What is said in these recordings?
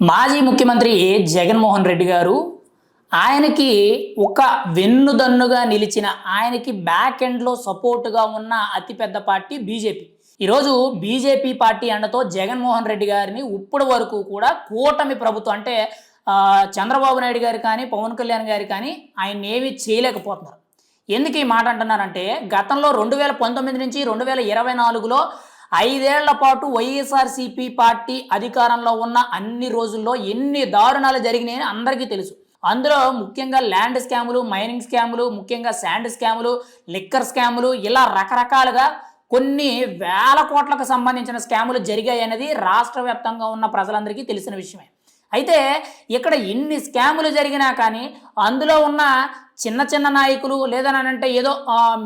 మాజీ ముఖ్యమంత్రి జగన్మోహన్ రెడ్డి గారు ఆయనకి ఒక వెన్నుదన్నుగా నిలిచిన ఆయనకి బ్యాక్ ఎండ్లో సపోర్టుగా ఉన్న అతిపెద్ద పార్టీ బీజేపీ. ఈరోజు బీజేపీ పార్టీ అండతో జగన్మోహన్ రెడ్డి గారిని ఇప్పటి వరకు కూడా కూటమి ప్రభుత్వం అంటే చంద్రబాబు నాయుడు గారు కానీ పవన్ కళ్యాణ్ గారు కానీ ఆయన ఏమీ చేయలేకపోతున్నారు. ఎందుకు ఈ మాట అంటున్నారంటే గతంలో రెండు వేల పంతొమ్మిది నుంచి రెండు వేల ఇరవై నాలుగులో ఐదేళ్ళ పాటు వైఎస్ఆర్సీపీ పార్టీ అధికారంలో ఉన్న అన్ని రోజుల్లో ఎన్ని దారుణాలు జరిగినాయని అందరికీ తెలుసు. అందులో ముఖ్యంగా ల్యాండ్ స్కాములు మైనింగ్ స్కాములు ముఖ్యంగా శాండ్ స్కాములు లిక్కర్ స్కాములు ఇలా రకరకాలుగా కొన్ని వేల కోట్లకు సంబంధించిన స్కాములు జరిగాయి అనేది రాష్ట్ర వ్యాప్తంగా ఉన్న ప్రజలందరికీ తెలిసిన విషయమే. అయితే ఇక్కడ ఇన్ని స్కాములు జరిగినా కానీ అందులో ఉన్న చిన్న చిన్న నాయకులు లేదనంటే ఏదో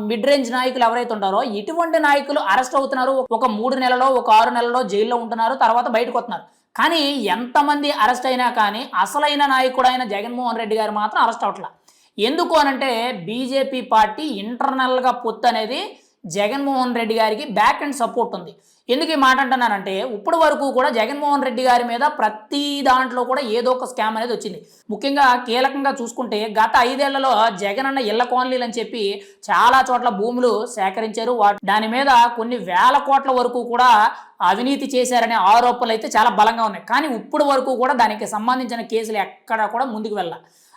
మిడ్ రేంజ్ నాయకులు ఎవరైతే ఉంటారో ఇటువంటి నాయకులు అరెస్ట్ అవుతున్నారు. ఒక మూడు నెలలో ఒక ఆరు నెలలో జైల్లో ఉంటున్నారు తర్వాత బయటకు వస్తున్నారు. కానీ ఎంతమంది అరెస్ట్ అయినా కానీ అసలైన నాయకుడైన జగన్మోహన్ రెడ్డి గారు మాత్రం అరెస్ట్ అవట్లా. ఎందుకు అనంటే బీజేపీ పార్టీ ఇంటర్నల్గా పొత్తు అనేది జగన్మోహన్ రెడ్డి గారికి బ్యాక్ అండ్ సపోర్ట్ ఉంది. ఎందుకు ఈ మాట అంటున్నానంటే ఇప్పటి వరకు కూడా జగన్మోహన్ రెడ్డి గారి మీద ప్రతి దాంట్లో కూడా ఏదో ఒక స్కామ్ అనేది వచ్చింది. ముఖ్యంగా కీలకంగా చూసుకుంటే గత ఐదేళ్ళలో జగన్ అన్న ఇళ్ళ కాలనీలు అని చెప్పి చాలా చోట్ల భూములు సేకరించారు. వా- దాని మీద కొన్ని వేల కోట్ల వరకు కూడా అవినీతి చేశారనే ఆరోపణలు అయితే చాలా బలంగా ఉన్నాయి. కానీ ఇప్పుడు వరకు కూడా దానికి సంబంధించిన కేసులు ఎక్కడా కూడా ముందుకు వెళ్ళ.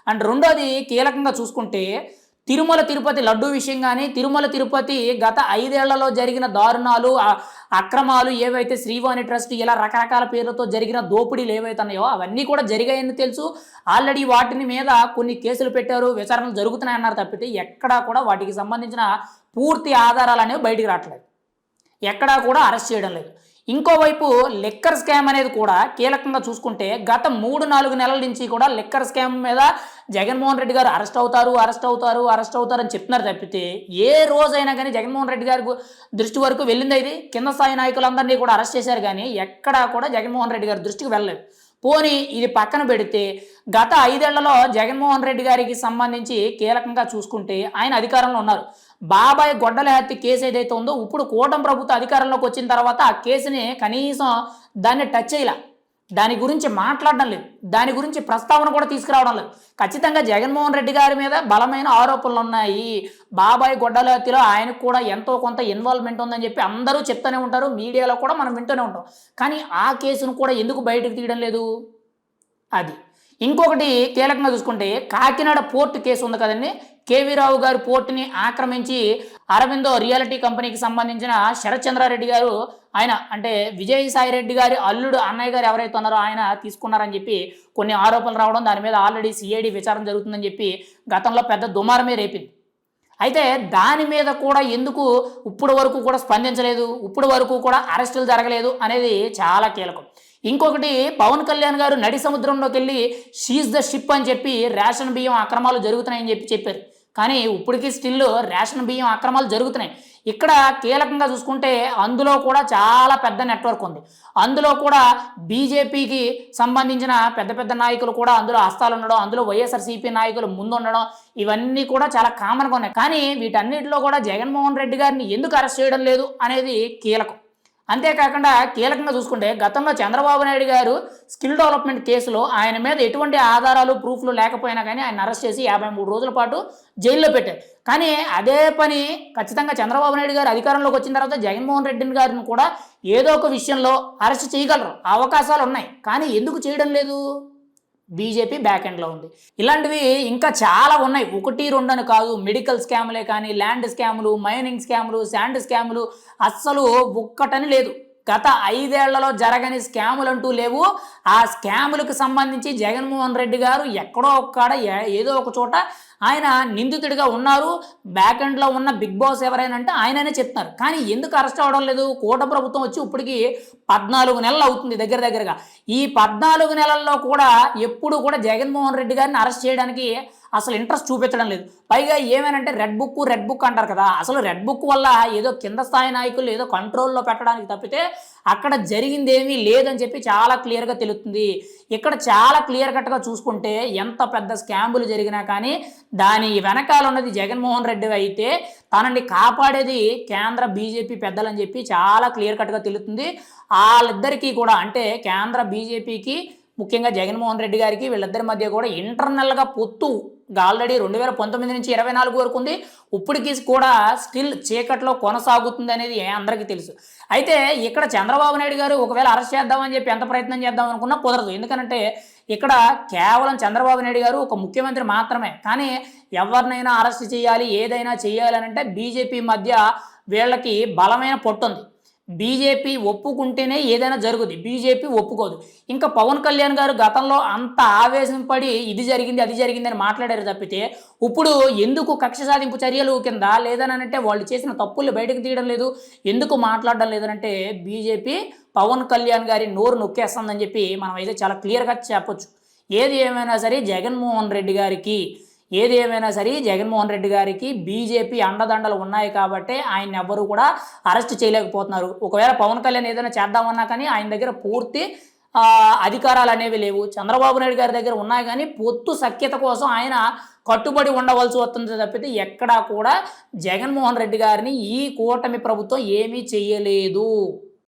అండ్ రెండోది కీలకంగా చూసుకుంటే తిరుమల తిరుపతి లడ్డు విషయం కానీ తిరుమల తిరుపతి గత ఐదేళ్ళలో జరిగిన దారుణాలు అక్రమాలు ఏవైతే శ్రీవాణి ట్రస్ట్ ఇలా రకరకాల పేర్లతో జరిగిన దోపిడీలు ఏవైతే ఉన్నాయో అవన్నీ కూడా జరిగాయని తెలుసు. ఆల్రెడీ వాటిని మీద కొన్ని కేసులు పెట్టారు విచారణలు జరుగుతున్నాయన్నారు తప్పితే ఎక్కడా కూడా వాటికి సంబంధించిన పూర్తి ఆధారాలు అనేవి బయటికి రావట్లేదు. ఎక్కడా కూడా అరెస్ట్ చేయడం లేదు. ఇంకోవైపు లిక్కర్ స్కామ్ అనేది కూడా కీలకంగా చూసుకుంటే గత మూడు నాలుగు నెలల నుంచి కూడా లిక్కర్ స్కామ్ మీద జగన్మోహన్ రెడ్డి గారు అరెస్ట్ అవుతారు అరెస్ట్ అవుతారు అరెస్ట్ అవుతారు అని చెప్తున్నారు తప్పితే ఏ రోజైనా కానీ జగన్మోహన్ రెడ్డి గారి దృష్టి వరకు వెళ్ళింది ఇది? కింద స్థాయి నాయకులందరినీ కూడా అరెస్ట్ చేశారు కానీ ఎక్కడా కూడా జగన్మోహన్ రెడ్డి గారి దృష్టికి వెళ్ళలేదు. పోనీ ఇది పక్కన పెడితే గత ఐదేళ్ళలో జగన్మోహన్ రెడ్డి గారికి సంబంధించి కీలకంగా చూసుకుంటే ఆయన అధికారంలో ఉన్నారు. బాబాయ్ గొడ్డల హత్య కేసు ఏదైతే ఉందో ఇప్పుడు కూటమి ప్రభుత్వం అధికారంలోకి వచ్చిన తర్వాత ఆ కేసుని కనీసం దాన్ని టచ్ చేయలే. దాని గురించి మాట్లాడడం లేదు. దాని గురించి ప్రస్తావన కూడా తీసుకురావడం లేదు. ఖచ్చితంగా జగన్మోహన్ రెడ్డి గారి మీద బలమైన ఆరోపణలు ఉన్నాయి. బాబాయ్ గొడ్డలతిలో ఆయనకు కూడా ఎంతో కొంత ఇన్వాల్వ్మెంట్ ఉందని చెప్పి అందరూ చెప్తూనే ఉంటారు. మీడియాలో కూడా మనం వింటూనే ఉంటాం. కానీ ఆ కేసును కూడా ఎందుకు బయటకు తీయడం లేదు? అది. ఇంకొకటి కీలకంగా చూసుకుంటే కాకినాడ పోర్ట్ కేసు ఉంది కదండి. కేవీ రావు గారు పోర్టుని ఆక్రమించి అరవిందో రియాలిటీ కంపెనీకి సంబంధించిన శరత్చంద్రారెడ్డి గారు ఆయన అంటే విజయసాయి రెడ్డి గారి అల్లుడు అన్నయ్య గారు ఎవరైతే ఉన్నారో ఆయన తీసుకున్నారని చెప్పి కొన్ని ఆరోపణలు రావడం దాని మీద ఆల్రెడీ సిఐడి విచారణ జరుగుతుందని చెప్పి గతంలో పెద్ద దుమారమే రేపింది. అయితే దాని మీద కూడా ఎందుకు ఇప్పుడు వరకు కూడా స్పందించలేదు ఇప్పుడు వరకు కూడా అరెస్టులు జరగలేదు అనేది చాలా కీలకం. ఇంకొకటి పవన్ కళ్యాణ్ గారు నడి సముద్రంలోకి వెళ్ళి షీజ్ ద షిప్ అని చెప్పి రేషన్ బియ్యం అక్రమాలు జరుగుతున్నాయని చెప్పి చెప్పారు. కానీ ఇప్పటికీ స్టిల్ రేషన్ బియ్యం అక్రమాలు జరుగుతున్నాయి. ఇక్కడ కీలకంగా చూసుకుంటే అందులో కూడా చాలా పెద్ద నెట్వర్క్ ఉంది. అందులో కూడా బీజేపీకి సంబంధించిన పెద్ద పెద్ద నాయకులు కూడా అందులో హస్తాలు ఉండడం అందులో వైఎస్ఆర్సీపీ నాయకులు ముందు ఉండడం ఇవన్నీ కూడా చాలా కామన్గా ఉన్నాయి. కానీ వీటన్నిటిలో కూడా జగన్మోహన్ రెడ్డి గారిని ఎందుకు అరెస్ట్ చేయడం లేదు అనేది కీలకం. అంతేకాకుండా కీలకంగా చూసుకుంటే గతంలో చంద్రబాబు నాయుడు గారు స్కిల్ డెవలప్మెంట్ కేసులో ఆయన మీద ఎటువంటి ఆధారాలు ప్రూఫ్లు లేకపోయినా కానీ ఆయన అరెస్ట్ చేసి యాభై మూడు రోజుల పాటు జైల్లో పెట్టారు. కానీ అదే పని ఖచ్చితంగా చంద్రబాబు నాయుడు గారు అధికారంలోకి వచ్చిన తర్వాత జగన్మోహన్ రెడ్డి గారిని కూడా ఏదో ఒక విషయంలో అరెస్ట్ చేయగలరు. అవకాశాలు ఉన్నాయి. కానీ ఎందుకు చేయడం లేదు? బీజేపీ బ్యాక్ ఎండ్లో ఉంది. ఇలాంటివి ఇంకా చాలా ఉన్నాయి. ఒకటి రెండు అని కాదు మెడికల్ స్కాములే కానీ ల్యాండ్ స్కాములు మైనింగ్ స్కాములు శాండ్ స్కాములు అస్సలు ఒక్కటని లేదు. గత ఐదేళ్ళలో జరగని స్కాములు అంటూ లేవు. ఆ స్కాములకు సంబంధించి జగన్మోహన్ రెడ్డి గారు ఎక్కడో ఒక్కడ ఏదో ఒక చోట ఆయన నిందితుడిగా ఉన్నారు. బ్యాక్ ఎండ్లో ఉన్న బిగ్ బాస్ ఎవరైనా అంటే ఆయననే చెప్తున్నారు. కానీ ఎందుకు అరెస్ట్ అవ్వడం లేదు? కూట ప్రభుత్వం వచ్చి ఇప్పటికి పద్నాలుగు నెలలు అవుతుంది దగ్గర దగ్గరగా. ఈ పద్నాలుగు నెలల్లో కూడా ఎప్పుడు కూడా జగన్మోహన్ రెడ్డి గారిని అరెస్ట్ చేయడానికి అసలు ఇంట్రెస్ట్ చూపించడం లేదు. పైగా ఏమేనంటే రెడ్ బుక్ రెడ్ బుక్ అంటారు కదా. అసలు రెడ్ బుక్ వల్ల ఏదో కింద స్థాయి నాయకులు ఏదో కంట్రోల్లో పెట్టడానికి తప్పితే అక్కడ జరిగింది ఏమీ లేదని చెప్పి చాలా క్లియర్గా తెలుస్తుంది. ఇక్కడ చాలా క్లియర్ కట్గా చూసుకుంటే ఎంత పెద్ద స్కాములు జరిగినా కానీ దాని వెనకాల ఉన్నది జగన్మోహన్ రెడ్డి అయితే తనని కాపాడేది కేంద్ర బీజేపీ పెద్దలని చెప్పి చాలా క్లియర్ కట్గా తెలుస్తుంది. వాళ్ళిద్దరికీ కూడా అంటే కేంద్ర బీజేపీకి ముఖ్యంగా జగన్మోహన్ రెడ్డి గారికి వీళ్ళిద్దరి మధ్య కూడా ఇంటర్నల్గా పొత్తు. ఆల్రెడీ రెండు వేల పంతొమ్మిది నుంచి ఇరవై నాలుగు వరకు ఉంది. ఇప్పటికీ కూడా స్టిల్ చీకట్లో కొనసాగుతుంది అనేది అందరికీ తెలుసు. అయితే ఇక్కడ చంద్రబాబు నాయుడు గారు ఒకవేళ అరెస్ట్ చేద్దామని చెప్పి ఎంత ప్రయత్నం చేద్దాం అనుకున్నా కుదరదు. ఎందుకంటే ఇక్కడ కేవలం చంద్రబాబు నాయుడు గారు ఒక ముఖ్యమంత్రి మాత్రమే. కానీ ఎవరినైనా అరెస్ట్ చేయాలి ఏదైనా చేయాలి అని అంటే బీజేపీ మధ్య వీళ్ళకి బలమైన పొట్టుంది బీజేపీ ఒప్పుకుంటేనే ఏదైనా జరుగుద్ది. బీజేపీ ఒప్పుకోదు. ఇంకా పవన్ కళ్యాణ్ గారు గతంలో అంత ఆవేశం పడి ఇది జరిగింది అది జరిగింది అని మాట్లాడారు తప్పితే ఇప్పుడు ఎందుకు కక్ష సాధింపు చర్యలు కింద లేదనంటే వాళ్ళు చేసిన తప్పులు బయటకు తీయడం లేదు ఎందుకు మాట్లాడడం లేదనంటే బీజేపీ పవన్ కళ్యాణ్ గారి నోరు నొక్కేస్తుందని చెప్పి మనం అయితే చాలా క్లియర్గా చెప్పొచ్చు. ఏది ఏమైనా సరే జగన్మోహన్ రెడ్డి గారికి ఏది ఏమైనా సరే జగన్మోహన్ రెడ్డి గారికి బీజేపీ అండదండలు ఉన్నాయి కాబట్టి ఆయన ఎవ్వరూ కూడా అరెస్ట్ చేయలేకపోతున్నారు. ఒకవేళ పవన్ కళ్యాణ్ ఏదైనా చేద్దామన్నా కానీ ఆయన దగ్గర పూర్తి అధికారాలు అనేవి లేవు. చంద్రబాబు నాయుడు గారి దగ్గర ఉన్నాయి కానీ పొత్తు సఖ్యత కోసం ఆయన కట్టుబడి ఉండవలసి వస్తుంది తప్పితే ఎక్కడా కూడా జగన్మోహన్ రెడ్డి గారిని ఈ కూటమి ప్రభుత్వం ఏమీ చేయలేదు